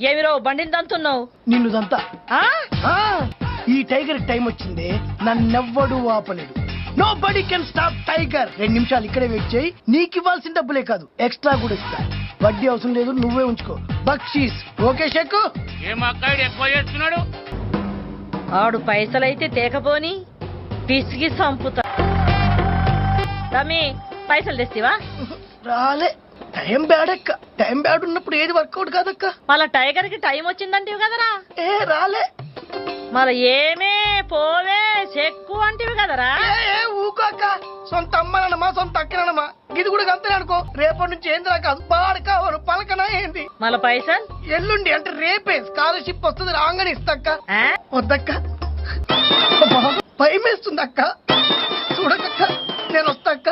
ఏమిరో బండిని తంతున్నావు నిన్నుదంతా ఆ? ఆ, ఈ టైగర్ టైం వచ్చింది నన్నెవ్వడు ఆపలేడు nobody can stop tiger. రెండు నిమిషాలు ఇక్కడే వెయిట్ చేయి. నీకు ఇవ్వాల్సిన డబ్బులే కాదు ఎక్స్ట్రా కూడా ఇస్తా. వడ్డీ అవసరం లేదు నువ్వే ఉంచుకో. బక్షీస్. ఓకే షెక్? ఎక్కువ చేస్తున్నాడు? ఆడు పైసలైతే తేకపోని పిసిగి సంపుతా. తమ్మి పైసలు తెస్తివా రాలే. టైం బ్యాడ్ అక్క. టైం బ్యాడ్ ఉన్నప్పుడు ఏది వర్కౌట్ కాదక్క? మళ్ళా టైగర్కి టైం వచ్చిందంటివి కదరా? ఏ రాలే. మళ్ళా ఏమే పోవే చెక్కు అంటివి కదరా? ఏ, ఊకోక సొంత అమ్మనమ్మా సొంత అక్కనమ్మా ఇది కూడా అంతే అనుకో. రేపటి నుంచి ఏంది కాదు పాడకావరు పలకనా ఏంది? మళ్ళా పైసలు? ఎల్లుండి అంటే రేపే. స్కాలర్షిప్ వస్తుంది రాగానే ఇస్తాక్క ఆ? వద్దక్క. భయం వేస్తుంది అక్క. చూడకక్క నేను వస్తాక్క